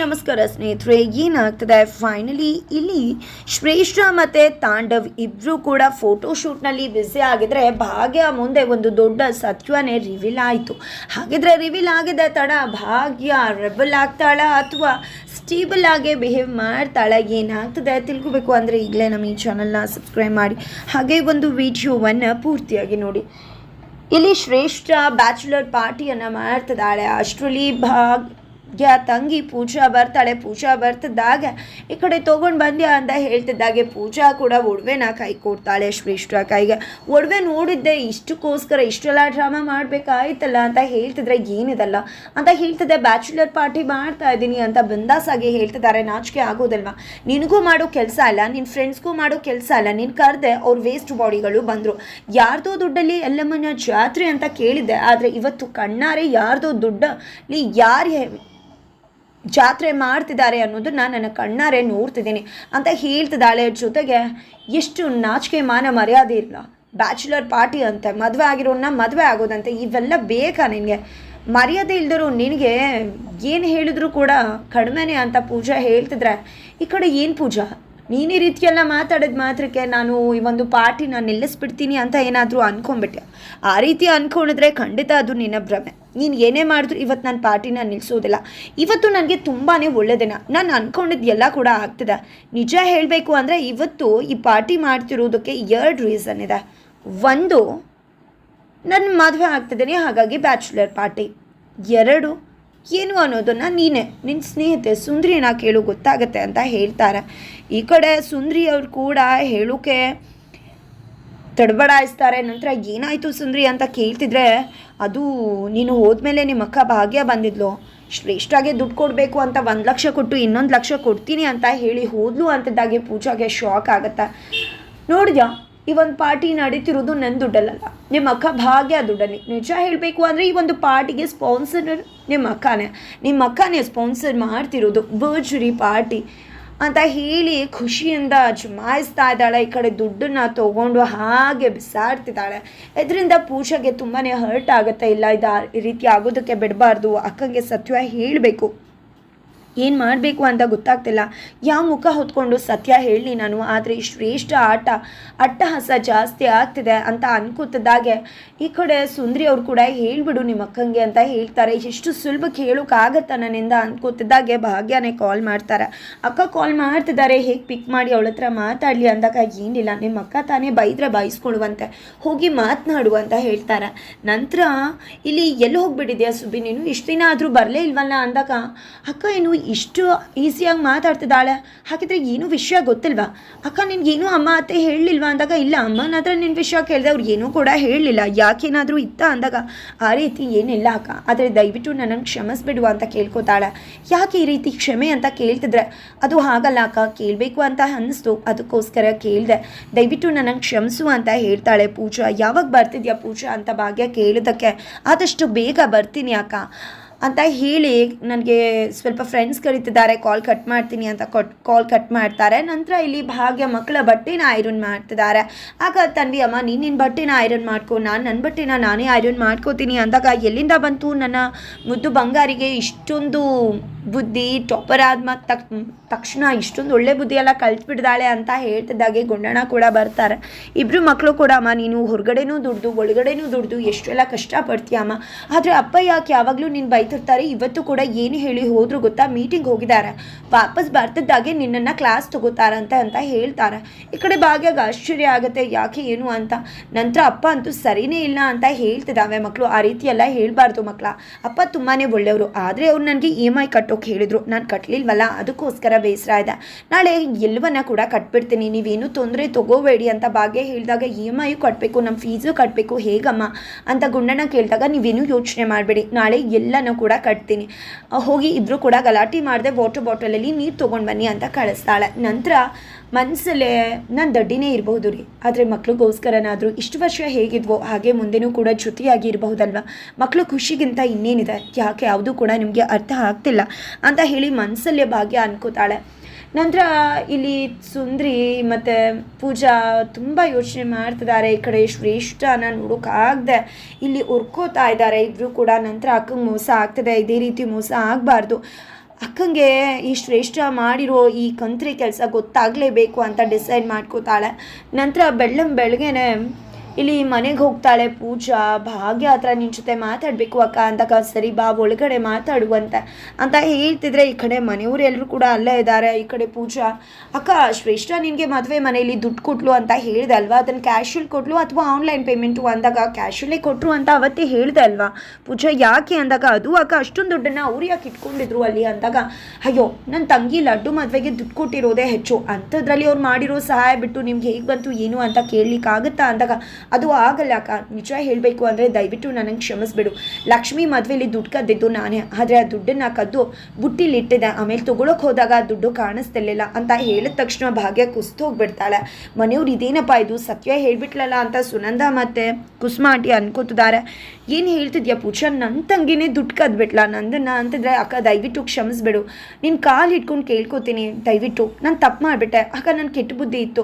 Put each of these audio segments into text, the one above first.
ನಮಸ್ಕಾರ ಸ್ನೇಹಿತರೆ, ಏನಾಗ್ತದೆ? ಫೈನಲಿ ಇಲ್ಲಿ ಶ್ರೇಷ್ಠ ಮತ್ತು ತಾಂಡವ್ ಇಬ್ಬರೂ ಕೂಡ ಫೋಟೋಶೂಟ್ನಲ್ಲಿ ಬ್ಯುಸಿ ಆಗಿದ್ರೆ ಭಾಗ್ಯ ಮುಂದೆ ಒಂದು ದೊಡ್ಡ ಸತ್ಯವೇ ರಿವೀಲ್ ಆಯಿತು. ಹಾಗಿದ್ರೆ ರಿವೀಲ್ ಆಗಿದೆ ತಡ ಭಾಗ್ಯ ರೆಬಲ್ ಆಗ್ತಾಳ ಅಥವಾ ಸ್ಟೇಬಲ್ ಆಗಿ ಬಿಹೇವ್ ಮಾಡ್ತಾಳೆ? ಏನಾಗ್ತದೆ? ತಿಳ್ಕೊಬೇಕು ಅಂದರೆ ಈಗಲೇ ನಮ್ಮ ಈ ಚಾನಲ್ನ ಸಬ್ಸ್ಕ್ರೈಬ್ ಮಾಡಿ. ಹಾಗೆ ಒಂದು ವಿಡಿಯೋವನ್ನು ಪೂರ್ತಿಯಾಗಿ ನೋಡಿ. ಇಲ್ಲಿ ಶ್ರೇಷ್ಠ ಬ್ಯಾಚುಲರ್ ಪಾರ್ಟಿಯನ್ನು ಮಾಡ್ತಿದ್ದಾಳೆ. ಅಷ್ಟರಲ್ಲಿ ಭಾಗ್ಯ ತಂಗಿ ಪೂಜಾ ಬರ್ತಾಳೆ. ಪೂಜಾ ಬರ್ತಿದ್ದಾಗ ಈ ಕಡೆ ತೊಗೊಂಡು ಬಂದ್ಯಾ ಅಂತ ಹೇಳ್ತಿದ್ದಾಗೆ. ಪೂಜಾ ಕೂಡ ಒಡವೆನ ಕೈ ಕೊಡ್ತಾಳೆ ಶ್ರೇಷ್ಠ ಕೈಗೆ. ಒಡವೆ ನೋಡಿದ್ದೆ, ಇಷ್ಟಕ್ಕೋಸ್ಕರ ಇಷ್ಟೆಲ್ಲ ಡ್ರಾಮಾ ಮಾಡಬೇಕಾಯ್ತಲ್ಲ ಅಂತ ಹೇಳ್ತಿದ್ರೆ ಏನಿದಲ್ಲ ಅಂತ ಹೇಳ್ತಿದ್ದೆ. ಬ್ಯಾಚುಲರ್ ಪಾರ್ಟಿ ಮಾಡ್ತಾ ಇದ್ದೀನಿ ಅಂತ ಬಂದಾಸಾಗಿ ಹೇಳ್ತಿದ್ದಾರೆ. ನಾಚಿಕೆ ಆಗೋದಲ್ವಾ? ನಿನಗೂ ಮಾಡೋ ಕೆಲಸ ಅಲ್ಲ ನಿನ್ನ ಫ್ರೆಂಡ್ಸ್ಗೂ ಮಾಡೋ ಕೆಲಸ ಅಲ್ಲ, ನೀನು ಕರೆದೆ ಅವ್ರ ವೇಸ್ಟ್ ಬಾಡಿಗಳು ಬಂದರು. ಯಾರ್ದೋ ದುಡ್ಡಲ್ಲಿ ಎಲ್ಲಮ್ಮನ ಜಾತ್ರೆ ಅಂತ ಕೇಳಿದ್ದೆ, ಆದರೆ ಇವತ್ತು ಕಣ್ಣಾರೆ ಯಾರ್ದೋ ದುಡ್ಡಲ್ಲಿ ಯಾರು ಜಾತ್ರೆ ಮಾಡ್ತಿದ್ದಾರೆ ಅನ್ನೋದನ್ನ ನನ್ನ ಕಣ್ಣಾರೆ ನೋಡ್ತಿದ್ದೀನಿ ಅಂತ ಹೇಳ್ತಿದ್ದಾಳೆ. ಜೊತೆಗೆ ಎಷ್ಟು ನಾಚಿಕೆ ಮಾನ ಮರ್ಯಾದೆ ಇಲ್ಲ ಬ್ಯಾಚುಲರ್ ಪಾರ್ಟಿ ಅಂತ, ಮದುವೆ ಆಗಿರೋನ್ನ ಮದುವೆ ಆಗೋದಂತೆ, ಇವೆಲ್ಲ ಬೇಕಾ ನಿನಗೆ? ಮರ್ಯಾದೆ ಇಲ್ದರೂ ನಿನಗೆ ಏನು ಹೇಳಿದ್ರು ಕೂಡ ಕಡಿಮೆನೇ ಅಂತ ಪೂಜಾ ಹೇಳ್ತಿದ್ರೆ. ಈ ಕಡೆ ಏನು ಪೂಜಾ? ನೀನು ಈ ರೀತಿಯೆಲ್ಲ ಮಾತಾಡಿದ ಮಾತ್ರಕ್ಕೆ ನಾನು ಈ ಒಂದು ಪಾರ್ಟಿನ ನಿಲ್ಲಿಸ್ಬಿಡ್ತೀನಿ ಅಂತ ಏನಾದರೂ ಅಂದ್ಕೊಂಬಿಟ್ಟೆ ಆ ರೀತಿ ಅಂದ್ಕೊಂಡಿದ್ರೆ ಖಂಡಿತ ಅದು ನಿನ್ನ ಭ್ರಮೆ. ನೀನು ಏನೇ ಮಾಡಿದ್ರು ಇವತ್ತು ನಾನು ಪಾರ್ಟಿನ ನಿಲ್ಲಿಸೋದಿಲ್ಲ ಇವತ್ತು ನನಗೆ ತುಂಬಾ ಒಳ್ಳೆ ದಿನ ನಾನು ಅಂದ್ಕೊಂಡಿದ್ದು ಎಲ್ಲ ಕೂಡ ಆಗ್ತದೆ. ನಿಜ ಹೇಳಬೇಕು ಅಂದರೆ ಇವತ್ತು ಈ ಪಾರ್ಟಿ ಮಾಡ್ತಿರೋದಕ್ಕೆ ಎರಡು ರೀಸನ್ ಇದೆ. ಒಂದು ನನ್ನ ಮದುವೆ ಆಗ್ತಿದ್ದೀನಿ ಹಾಗಾಗಿ ಬ್ಯಾಚುಲರ್ ಪಾರ್ಟಿ. ಎರಡು ಏನು ಅನ್ನೋದನ್ನು ನೀನೇ ನಿನ್ನ ಸ್ನೇಹಿತೆ ಸುಂದ್ರಿನ ಕೇಳು ಗೊತ್ತಾಗತ್ತೆ ಅಂತ ಹೇಳ್ತಾರೆ. ಈ ಕಡೆ ಸುಂದ್ರಿ ಅವ್ರು ಕೂಡ ಹೇಳೋಕೆ ತಡಬಡಾಯಿಸ್ತಾರೆ, ನಂತರ ಏನಾಯಿತು ಸುಂದ್ರಿ ಅಂತ ಕೇಳ್ತಿದ್ರೆ, ಅದು ನೀನು ಹೋದ್ಮೇಲೆ ನಿಮ್ಮ ಅಕ್ಕ ಭಾಗ್ಯ ಬಂದಿದ್ಲು. ಶ್ರೇಷ್ಠಾಗೆ ದುಡ್ಡು ಕೊಡಬೇಕು ಅಂತ ಒಂದು ಲಕ್ಷ ಕೊಟ್ಟು ಇನ್ನೊಂದು ಲಕ್ಷ ಕೊಡ್ತೀನಿ ಅಂತ ಹೇಳಿ ಹೋದ್ಲು ಅಂತಿದ್ದಾಗೆ ಪೂಜಾಗೆ ಶಾಕ್ ಆಗುತ್ತೆ. ನೋಡಿದ್ಯಾ? ಈ ಒಂದು ಪಾರ್ಟಿ ನಡೀತಿರೋದು ನನ್ನ ದುಡ್ಡಲ್ಲ ನಿಮ್ಮ ಅಕ್ಕ ಭಾಗ್ಯ ದುಡ್ಡಲ್ಲಿ. ನಿಜ ಹೇಳಬೇಕು ಅಂದರೆ ಈ ಒಂದು ಪಾರ್ಟಿಗೆ ಸ್ಪಾನ್ಸರ್ ನಿಮ್ಮ ಅಕ್ಕನೇ. ನಿಮ್ಮ ಅಕ್ಕನೇ ಸ್ಪಾನ್ಸರ್ ಮಾಡ್ತಿರೋದು ಭರ್ಜರಿ ಪಾರ್ಟಿ ಅಂತ ಹೇಳಿ ಖುಷಿಯಿಂದ ಜಮಾಯಿಸ್ತಾ ಇದ್ದಾಳೆ. ಈ ಕಡೆ ದುಡ್ಡನ್ನ ತೊಗೊಂಡು ಹಾಗೆ ಬಿಸಾಡ್ತಿದ್ದಾಳೆ. ಇದರಿಂದ ಪೂಜೆಗೆ ತುಂಬಾ ಹರ್ಟ್ ಆಗುತ್ತೆ. ಇಲ್ಲ, ಇದು ಈ ರೀತಿ ಆಗೋದಕ್ಕೆ ಬಿಡಬಾರ್ದು. ಅಕ್ಕಂಗೆ ಸತ್ಯ ಹೇಳಬೇಕು. ಏನು ಮಾಡಬೇಕು ಅಂತ ಗೊತ್ತಾಗ್ತಿಲ್ಲ. ಯಾವ ಮುಖ ಹೊತ್ಕೊಂಡು ಸತ್ಯ ಹೇಳಲಿ ನಾನು, ಆದರೆ ಶ್ರೇಷ್ಠ ಆಟ ಅಟ್ಟಹಾಸ ಜಾಸ್ತಿ ಆಗ್ತಿದೆ ಅಂತ ಅನ್ಕೋತಿದ್ದಾಗೆ ಈ ಕಡೆ ಸುಂದ್ರಿ ಅವ್ರು ಕೂಡ ಹೇಳಿಬಿಡು ನಿಮ್ಮ ಅಕ್ಕಂಗೆ ಅಂತ ಹೇಳ್ತಾರೆ. ಎಷ್ಟು ಸುಲಭ ಕೇಳೋಕ್ಕಾಗತ್ತ ನನ್ನಿಂದ ಅನ್ಕೋತಿದ್ದಾಗೆ ಭಾಗ್ಯನೇ ಕಾಲ್ ಮಾಡ್ತಾರೆ. ಅಕ್ಕ ಕಾಲ್ ಮಾಡ್ತಿದ್ದಾರೆ, ಹೇಗೆ ಪಿಕ್ ಮಾಡಿ ಅವಳ ಹತ್ರ ಮಾತಾಡಲಿ ಅಂದಾಗ ಏನಿಲ್ಲ ನಿಮ್ಮ ಅಕ್ಕ ತಾನೇ ಬೈದ್ರೆ ಬೈಸ್ಕೊಳ್ಳುವಂತೆ, ಹೋಗಿ ಮಾತನಾಡು ಅಂತ ಹೇಳ್ತಾರೆ. ನಂತರ, ಇಲ್ಲಿ ಎಲ್ಲಿ ಹೋಗ್ಬಿಟ್ಟಿದ್ಯಾ ಸುಬ್ಬಿ, ನೀನು ಇಷ್ಟು ದಿನ ಆದರೂ ಬರಲೇ ಇಲ್ವಲ್ಲ? ಅಂದಾಗ, ಅಕ್ಕ, ಏನು ಇಷ್ಟು ಈಸಿಯಾಗಿ ಮಾತಾಡ್ತಿದ್ದಾಳೆ. ಹಾಗಿದ್ರೆ ಏನೂ ವಿಷಯ ಗೊತ್ತಿಲ್ವಾ? ಅಕ್ಕ ನಿನಗೇನು ಅಮ್ಮ ಅತ್ತೆ ಹೇಳಲಿಲ್ವಾ ಅಂದಾಗ? ಇಲ್ಲ ಅಮ್ಮನ ಹತ್ರ ನಿನ್ನ ವಿಷಯ ಕೇಳಿದೆ ಅವ್ರು ಏನೂ ಕೂಡ ಹೇಳಲಿಲ್ಲ. ಯಾಕೇನಾದರೂ ಇತ್ತ ಅಂದಾಗ? ಆ ರೀತಿ ಏನಿಲ್ಲ ಅಕ್ಕ. ಆದರೆ ದಯವಿಟ್ಟು ನನ್ನನ್ನು ಕ್ಷಮಿಸ್ಬಿಡು ಅಂತ ಕೇಳ್ಕೊತಾಳೆ. ಯಾಕೆ ಈ ರೀತಿ ಕ್ಷಮೆ ಅಂತ ಕೇಳ್ತಿದ್ರೆ? ಅದು ಹಾಗಲ್ಲ ಅಕ್ಕ. ಕೇಳಬೇಕು ಅಂತ ಅನ್ನಿಸ್ತು. ಅದಕ್ಕೋಸ್ಕರ ಕೇಳಿದೆ. ದಯವಿಟ್ಟು ನನ್ನನ್ನು ಕ್ಷಮಿಸು ಅಂತ ಹೇಳ್ತಾಳೆ ಪೂಜಾ. ಯಾವಾಗ ಬರ್ತಿದ್ಯಾ ಪೂಜಾ ಅಂತ ಭಾಗ್ಯ ಕೇಳಿದ್ದಕ್ಕೆ ಆದಷ್ಟು ಬೇಗ ಬರ್ತೀನಿ ಅಕ್ಕ. ಅಂತ ಹೇಳಿ ನನಗೆ ಸ್ವಲ್ಪ ಫ್ರೆಂಡ್ಸ್ ಕರೀತಿದ್ದಾರೆ ಕಾಲ್ ಕಟ್ ಮಾಡ್ತೀನಿ ಅಂತ ಕಾಲ್ ಕಟ್ ಮಾಡ್ತಾರೆ. ನಂತರ ಇಲ್ಲಿ ಭಾಗ್ಯ ಮಕ್ಕಳ ಬಟ್ಟೆನ ಐರನ್ ಮಾಡ್ತಿದ್ದಾರೆ. ಆಗ ತನ್ವಿ ಅಮ್ಮ, ನೀನು ಬಟ್ಟೆನ ಐರನ್ ಮಾಡ್ಕೊ, ನಾನು ನನ್ನ ಬಟ್ಟೆನ ನಾನೇ ಐರನ್ ಮಾಡ್ಕೋತೀನಿ. ಅಂದಾಗ ಎಲ್ಲಿಂದ ಬಂತು ನನ್ನ ಮುದ್ದು ಬಂಗಾರಿಗೆ ಇಷ್ಟೊಂದು ಬುದ್ಧಿ ಟಾಪರ್ ಆದ ತಕ್, ತಕ್ಷಣ ಇಷ್ಟೊಂದು ಒಳ್ಳೆ ಬುದ್ಧಿ ಎಲ್ಲ ಕಲ್ತ್ಬಿಡ್ದಾಳೆ ಅಂತ ಹೇಳ್ತಿದ್ದಾಗೆ ಗುಂಡಣ್ಣ ಕೂಡ ಬರ್ತಾರೆ. ಇಬ್ಬರು ಮಕ್ಕಳು ಕೂಡ, ಅಮ್ಮ, ನೀನು ಹೊರಗಡೆನೂ ದುಡ್ದು, ಒಳಗಡೆನೂ ದುಡ್ದು, ಎಷ್ಟೆಲ್ಲ ಕಷ್ಟಪಡ್ತೀಯ, ಅಮ್ಮ. ಆದರೆ ಅಪ್ಪ ಯಾಕೆ ಯಾವಾಗಲೂ ನೀನು ಬೈತಿರ್ತಾರೆ ಇವತ್ತು ಕೂಡ ಏನು ಹೇಳಿ ಹೋದ್ರು ಗೊತ್ತಾ ಮೀಟಿಂಗ್ ಹೋಗಿದ್ದಾರೆ. ವಾಪಸ್ ಬರ್ತಿದ್ದಾಗೆ ನಿನ್ನನ್ನ ಕ್ಲಾಸ್ ತಗೋತಾರಂತೆ ಅಂತ ಹೇಳ್ತಾರೆ. ಈ ಕಡೆ ಭಾಗ್ಯಾಗ ಆಶ್ಚರ್ಯ ಆಗುತ್ತೆ, ಯಾಕೆ, ಏನು ಅಂತ. ನಂತರ ಅಪ್ಪ ಅಂತೂ ಸರಿನೇ ಇಲ್ಲ ಅಂತ ಹೇಳ್ತಿದ್ದಾವೆ ಮಕ್ಕಳು ಆ ರೀತಿ ಎಲ್ಲ ಹೇಳಬಾರ್ದು ಮಕ್ಕಳ ಅಪ್ಪ ತುಂಬಾನೇ ಒಳ್ಳೆಯವರು. ಆದರೆ ಅವ್ರು ನನಗೆ ಇ ಎಂ ಐ ಕಟ್ಟೋಕೆ ಹೇಳಿದ್ರು. ನಾನು ಕಟ್ಟಲಿಲ್ವಲ್ಲ ಅದಕ್ಕೋಸ್ಕರ ಬೇಸರ ಇದೆ. ನಾಳೆ ಎಲ್ಲವನ್ನ ಕೂಡ ಕಟ್ಬಿಡ್ತೀನಿ. ನೀವೇನು ತೊಂದರೆ ತಗೋಬೇಡಿ ಅಂತ ಭಾಗ್ಯ ಹೇಳಿದಾಗ ಇ ಎಂ ಐ ಕಟ್ಟಬೇಕು ನಮ್ಮ ಫೀಸು ಕಟ್ಟಬೇಕು ಹೇಗಮ್ಮ? ಅಂತ ಗುಂಡಣ್ಣ ಕೇಳಿದಾಗ, ನೀವೇನು ಯೋಚನೆ ಮಾಡಬೇಡಿ. ನಾಳೆ ಎಲ್ಲನೂ ಕೂಡ ಕಟ್ತೀನಿ. ಹೋಗಿ ಇದ್ರೂ ಕೂಡ ಗಲಾಟೆ ಮಾಡಿದೆ ವಾಟರ್ ಬಾಟಲಲ್ಲಿ ನೀರು ತೊಗೊಂಡು ಬನ್ನಿ ಅಂತ ಕಳಿಸ್ತಾಳೆ. ನಂತರ ಮನಸ್ಸಲ್ಲೇ ನಾನು ದಡ್ಡಿನೇ ಇರಬಹುದು ರೀ. ಆದರೆ ಮಕ್ಳಿಗೋಸ್ಕರನಾದರೂ ಇಷ್ಟು ವರ್ಷ ಹೇಗಿದ್ವೋ ಹಾಗೆ ಮುಂದೆನೂ ಕೂಡ ಜೊತೆಯಾಗಿ ಇರಬಹುದಲ್ವ ಮಕ್ಕಳು ಖುಷಿಗಿಂತ ಇನ್ನೇನಿದೆ? ಯಾಕೆ? ಯಾವುದೂ ಕೂಡ ನಿಮಗೆ ಅರ್ಥ ಆಗ್ತಿಲ್ಲ ಅಂತ ಹೇಳಿ ಮನಸ್ಸಲ್ಲೇ ಭಾಗ್ಯ ಅನ್ಕೋತಾಳೆ. ನಂತರ ಇಲ್ಲಿ ಸುಂದ್ರಿ ಮತ್ತು ಪೂಜಾ ತುಂಬ ಯೋಚನೆ ಮಾಡ್ತಿದ್ದಾರೆ. ಈ ಕಡೆ ಶ್ರೇಷ್ಠನ ನೋಡೋಕ್ಕಾಗದೆ ಇಲ್ಲಿ ಉರ್ಕೋತಾ ಇದ್ದಾರೆ. ಇಬ್ಬರು ಕೂಡ ನಂತರ ಅಕ್ಕಂಗೆ ಮೋಸ ಆಗ್ತದೆ. ಇದೇ ರೀತಿ ಮೋಸ ಆಗಬಾರ್ದು. ಅಕ್ಕಂಗೆ ಈ ಶ್ರೇಷ್ಠ ಮಾಡಿರೋ ಈ ಕಂತ್ರಿ ಕೆಲಸ ಗೊತ್ತಾಗಲೇಬೇಕು ಅಂತ ಡಿಸೈಡ್ ಮಾಡ್ಕೋತಾಳೆ. ನಂತರ ಬೆಳ್ಳಂ ಬೆಳಗ್ಗೆನೆ ಇಲ್ಲಿ ಮನೆಗೆ ಹೋಗ್ತಾಳೆ ಪೂಜಾ, ಭಾಗ್ಯ ಹತ್ರ ನಿನ್ನ ಜೊತೆ ಮಾತಾಡಬೇಕು ಅಕ್ಕ ಅಂತ ಸರಿ ಬಾ, ಒಳಗಡೆ ಮಾತಾಡುವಂತೆ ಅಂತ ಹೇಳ್ತಿದ್ರೆ ಈ ಕಡೆ ಮನೆಯವರೆಲ್ಲರೂ ಕೂಡ ಅಲ್ಲೇ ಇದ್ದಾರೆ ಈ ಕಡೆ ಪೂಜಾ. ಅಕ್ಕ, ಶ್ರೇಷ್ಠ ನಿನಗೆ ಮದುವೆ ಮನೆಯಲ್ಲಿ ದುಡ್ಡು ಕೊಟ್ಲು ಅಂತ ಹೇಳಿದೆ ಅಲ್ವಾ? ಅದನ್ನು ಕ್ಯಾಶಲ್ಲಿ ಕೊಟ್ಲು ಅಥವಾ ಆನ್ಲೈನ್ ಪೇಮೆಂಟು ಅಂದಾಗ ಕ್ಯಾಶಲ್ಲೇ ಕೊಟ್ಟರು ಅಂತ ಅವತ್ತೇ ಹೇಳಿದೆ ಅಲ್ವಾ? ಪೂಜಾ, ಯಾಕೆ ಅಂದಾಗ? ಅದು ಅಕ್ಕ, ಅಷ್ಟೊಂದು ದುಡ್ಡನ್ನು ಅವ್ರು ಯಾಕೆ ಇಟ್ಕೊಂಡಿದ್ರು ಅಲ್ಲಿ ಅಂದಾಗ, ಅಯ್ಯೋ ನನ್ನ ತಂಗಿ ಲಡ್ಡು ಮದುವೆಗೆ ದುಡ್ಡು ಕೊಟ್ಟಿರೋದೇ ಹೆಚ್ಚು. ಅಂಥದ್ರಲ್ಲಿ ಅವ್ರು ಮಾಡಿರೋ ಸಹಾಯ ಬಿಟ್ಟು ನಿಮ್ಗೆ ಹೇಗೆ ಬಂತು, ಏನು ಅಂತ ಕೇಳಲಿಕ್ಕಾಗುತ್ತಾ? ಅಂದಾಗ ಅದು ಆಗಲ್ಲ ಅಕ್ಕ. ನಿಜ ಹೇಳಬೇಕು ಅಂದರೆ ದಯವಿಟ್ಟು ನನಗೆ ಕ್ಷಮಿಸ್ಬಿಡು. ಲಕ್ಷ್ಮಿ ಮದುವೆಯಲ್ಲಿ ದುಡ್ಡು ಕದ್ದಿದ್ದು ನಾನೇ. ಆದರೆ ಆ ದುಡ್ಡನ್ನು ಕದ್ದು ಬುಟ್ಟಿಲಿ ಇಟ್ಟಿದ್ದೆ. ಆಮೇಲೆ ತೊಗೊಳಕ್ಕೆ ಹೋದಾಗ ಆ ದುಡ್ಡು ಕಾಣಿಸ್ತಿರ್ಲಿಲ್ಲ ಅಂತ ಹೇಳಿದ ತಕ್ಷಣ ಭಾಗ್ಯ ಕುಸ್ತು ಹೋಗ್ಬಿಡ್ತಾಳೆ. ಮನೆಯವ್ರು ಇದೇನಪ್ಪ ಇದು? ಸತ್ಯ ಹೇಳ್ಬಿಟ್ಲಲ್ಲ ಅಂತ ಸುನಂದ ಮತ್ತು ಕುಸುಮ ಆಂಟಿ ಅನ್ಕೋತಿದ್ದಾರೆ. ಏನು ಹೇಳ್ತಿದ್ಯಾ ಪೂಜಾ? ನನ್ನ ತಂಗಿನೇ ದುಡ್ಡು ಕದ್ಬಿಟ್ಲ. ನಂದನ್ನ ಅಂತಿದ್ರೆ ಅಕ್ಕ ದಯವಿಟ್ಟು ಕ್ಷಮಿಸ್ಬಿಡು. ನಿನ್ನ ಕಾಲು ಇಟ್ಕೊಂಡು ಕೇಳ್ಕೊತೀನಿ ದಯವಿಟ್ಟು. ನಾನು ತಪ್ಪು ಮಾಡಿಬಿಟ್ಟೆ. ಅಕ್ಕ ನನ್ನ ಕೆಟ್ಟ ಬುದ್ಧಿ ಇತ್ತು.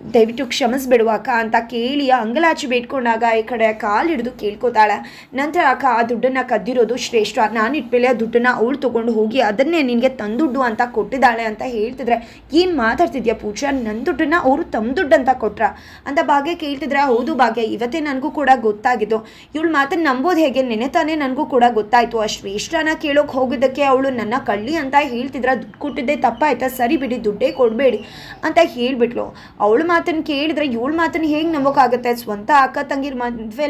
ದಯವಿಟ್ಟು ಕ್ಷಮಿಸ್ಬಿಡುವ ಅಕ್ಕ ಅಂತ ಕೇಳಿ ಅಂಗಲಾಚಿ ಬೇಡ್ಕೊಂಡಾಗ ಈ ಕಡೆ ಕಾಲು ಹಿಡಿದು ಕೇಳ್ಕೊತಾಳೆ. ನಂತರ ಅಕ್ಕ, ಆ ದುಡ್ಡನ್ನು ಕದ್ದಿರೋದು ಶ್ರೇಷ್ಠ. ನಾನು ಇಟ್ಮೇಲೆ ಆ ದುಡ್ಡನ್ನು ಅವಳು ತೊಗೊಂಡು ಹೋಗಿ ಅದನ್ನೇ ನಿನಗೆ ತಂದುಡ್ಡು ಅಂತ ಕೊಟ್ಟಿದ್ದಾಳೆ ಅಂತ ಹೇಳ್ತಿದ್ರೆ, ಏನು ಮಾತಾಡ್ತಿದ್ಯಾ ಪೂಜಾ? ನನ್ನ ದುಡ್ಡನ್ನು ಅವರು ತಮ್ಮ ದುಡ್ಡು ಅಂತ ಕೊಟ್ರ? ಅಂತ ಭಾಗ್ಯ ಕೇಳ್ತಿದ್ರೆ, ಹೌದು ಭಾಗ್ಯ, ಇವತ್ತೇ ನನಗೂ ಕೂಡ ಗೊತ್ತಾಗಿದ್ದು. ಇವಳು ಮಾತನ್ನು ನಂಬೋದು ಹೇಗೆ? ನೆನೆತಾನೆ ನನಗೂ ಕೂಡ ಗೊತ್ತಾಯಿತು. ಆ ಶ್ರೇಷ್ಠನ ಕೇಳೋಕೆ ಹೋಗಿದ್ದಕ್ಕೆ ಅವಳು ನನ್ನ ಕಳ್ಳಿ ಅಂತ ಹೇಳ್ತಿದ್ರೆ. ದುಡ್ಡು ಕೊಟ್ಟಿದ್ದೆ ತಪ್ಪಾಯ್ತಾ? ಸರಿ ಬಿಡಿ, ದುಡ್ಡೇ ಕೊಡಬೇಡಿ, ಅಂತ ಹೇಳಿಬಿಟ್ಲು. ಅವಳು ಮಾತನ್ನು ಕೇಳಿದ್ರೆ ಇವಳು ಮಾತನ್ನು ಹೇಗೆ ನಂಬೋಕ್ಕಾಗತ್ತೆ? ಸ್ವಂತ ಅಕ್ಕ ತಂಗಿರ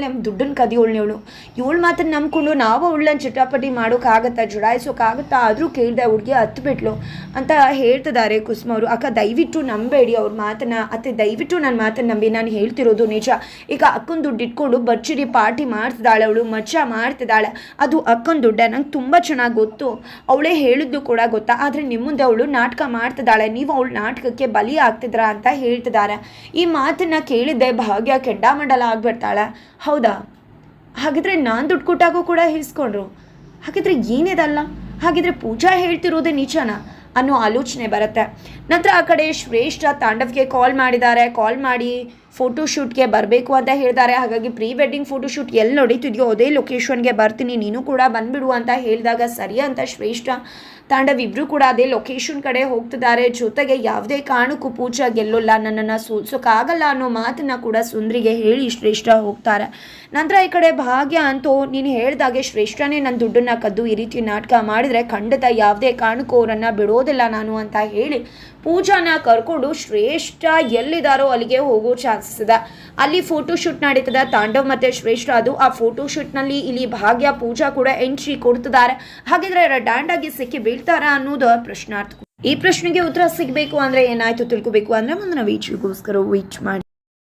ನಮ್ಮ ದುಡ್ಡನ್ನು ಕದಿಯೋಳು ಇವಳು ಮಾತನ್ನು ನಂಬ್ಕೊಂಡು ನಾವು ಅವಳನ್ನ ಚಿಟಾಪಟಿ ಮಾಡೋಕ್ಕಾಗತ್ತಾ, ಜುಡಾಯಿಸೋಕ್ಕಾಗತ್ತಾ ಆದರೂ ಕೇಳಿದೆ ಹುಡುಗಿ ಹತ್ತು ಬಿಟ್ಲು ಅಂತ ಹೇಳ್ತಿದ್ದಾರೆ ಕುಸುಮ ಅವರು. ಅಕ್ಕ, ದಯವಿಟ್ಟು ನಂಬೇಡಿ ಅವ್ರ ಮಾತನ್ನ. ಅತ್ತೆ, ದಯವಿಟ್ಟು ನನ್ನ ಮಾತನ್ನು ನಂಬಿ ನಾನು ಹೇಳ್ತಿರೋದು ನಿಜ. ಈಗ ಅಕ್ಕನ ದುಡ್ಡು ಇಟ್ಕೊಂಡು ಬರ್ಚಿರಿ ಪಾರ್ಟಿ ಮಾಡ್ತಿದ್ದಾಳೆ ಅವಳು ಮಚ್ಚ ಮಾಡ್ತಿದ್ದಾಳೆ ಅದು ಅಕ್ಕನ ದುಡ್ಡ? ನಂಗೆ ತುಂಬ ಚೆನ್ನಾಗಿ ಗೊತ್ತು. ಅವಳೇ ಹೇಳಿದ್ದು ಕೂಡ ಗೊತ್ತಾ? ಆದರೆ ನಿಮ್ಮ ಮುಂದೆ ಅವಳು ನಾಟಕ ಮಾಡ್ತಿದ್ದಾಳೆ ನೀವು ಅವಳು ನಾಟಕಕ್ಕೆ ಬಲಿ ಆಗ್ತಿದ್ರ ಅಂತ ಹೇಳ್ತಿದ್ದಾರೆ ಈ ಮಾತನ್ನ ಕೇಳಿದ್ದೆ ಭಾಗ್ಯ ಕೆಂಡಾಮಂಡಲ ಆಗ್ಬಿಡ್ತಾಳೆ. ಹೌದಾ? ಹಾಗಿದ್ರೆ ನಾನು ದುಡ್ಡು ಕೊಟ್ಟಾಗೂ ಕೂಡ ಹಿಸ್ಕೊಂಡ್ರು. ಹಾಗಿದ್ರೆ ಏನಿದಲ್ಲ? ಹಾಗಿದ್ರೆ ಪೂಜಾ ಹೇಳ್ತಿರೋದೇ ನಿಜನಾ? ಅನ್ನೋ ಆಲೋಚನೆ ಬರುತ್ತೆ. ನಂತರ ಆ ಕಡೆ ಶ್ರೇಷ್ಠ ತಾಂಡವ್ಗೆ ಕಾಲ್ ಮಾಡಿದ್ದಾರೆ. ಕಾಲ್ ಮಾಡಿ ಫೋಟೋಶೂಟ್ಗೆ ಬರಬೇಕು ಅಂತ ಹೇಳ್ತಾರೆ. ಹಾಗಾಗಿ ಪ್ರೀ ವೆಡ್ಡಿಂಗ್ ಫೋಟೋಶೂಟ್ ಎಲ್ಲಿ ನಡೀತಿದೆಯೋ ಅದೇ ಲೊಕೇಶನ್ಗೆ ಬರ್ತೀನಿ. ನೀನು ಕೂಡ ಬಂದುಬಿಡು ಅಂತ ಹೇಳಿದಾಗ ಸರಿ ಅಂತ ಶ್ರೇಷ್ಠ ತಾಂಡವಿಬ್ಬರು ಕೂಡ ಅದೇ ಲೊಕೇಶನ್ ಕಡೆ ಹೋಗ್ತಿದ್ದಾರೆ. ಜೊತೆಗೆ ಯಾವುದೇ ಕಾರಣಕ್ಕೂ ಪೂಜಾ ಗೆಲ್ಲೋಲ್ಲ. ನನ್ನನ್ನು ಸೋಲ್ಸೋಕ್ಕಾಗಲ್ಲ ಅನ್ನೋ ಮಾತನ್ನು ಕೂಡ ಸುಂದ್ರಿಗೆ ಹೇಳಿ ಶ್ರೇಷ್ಠ ಹೋಗ್ತಾರೆ. ನಂತರ ಈ ಕಡೆ ಭಾಗ್ಯ ಅಂತೂ ನೀನು ಹೇಳಿದಾಗೆ ಶ್ರೇಷ್ಠನೇ ನನ್ನ ದುಡ್ಡನ್ನು ಕದ್ದು ಈ ರೀತಿ ನಾಟಕ ಮಾಡಿದರೆ ಖಂಡಿತ ಯಾವುದೇ ಕಾರಣಕ್ಕೂ ಅವರನ್ನು ಬಿಡೋದಿಲ್ಲ ನಾನು ಅಂತ ಹೇಳಿ ಪೂಜಾನ ಕರ್ಕೊಂಡು ಶ್ರೇಷ್ಠ ಎಲ್ಲಿದ್ದಾರೋ ಅಲ್ಲಿಗೆ ಹೋಗೋ ಚಾನ್ಸಸ್ ಇದೆ. ಅಲ್ಲಿ ಫೋಟೋ ಶೂಟ್ ನಡೀತದೆ. ತಾಂಡವ್ ಮತ್ತು ಶ್ರೇಷ್ಠ ಅದು. ಆ ಫೋಟೋ ಶೂಟ್ನಲ್ಲಿ ಇಲ್ಲಿ ಭಾಗ್ಯ, ಪೂಜಾ ಕೂಡ ಎಂಟ್ರಿ ಕೊಡ್ತಿದ್ದಾರೆ. ಹಾಗಿದ್ರೆ ಡ್ಯಾಂಡ್ ಆಗಿ ಸಿಕ್ಕಿ ಬೀಳ್ತಾರ ಅನ್ನೋದು ಪ್ರಶ್ನಾರ್ಥ ಈ ಪ್ರಶ್ನೆಗೆ ಉತ್ತರ ಸಿಗಬೇಕು ಅಂದರೆ ಏನಾಯ್ತು ತಿಳ್ಕೊಬೇಕು ಅಂದರೆ ಮುಂದಿನ ವೀಚ್ ಮಾಡಿ.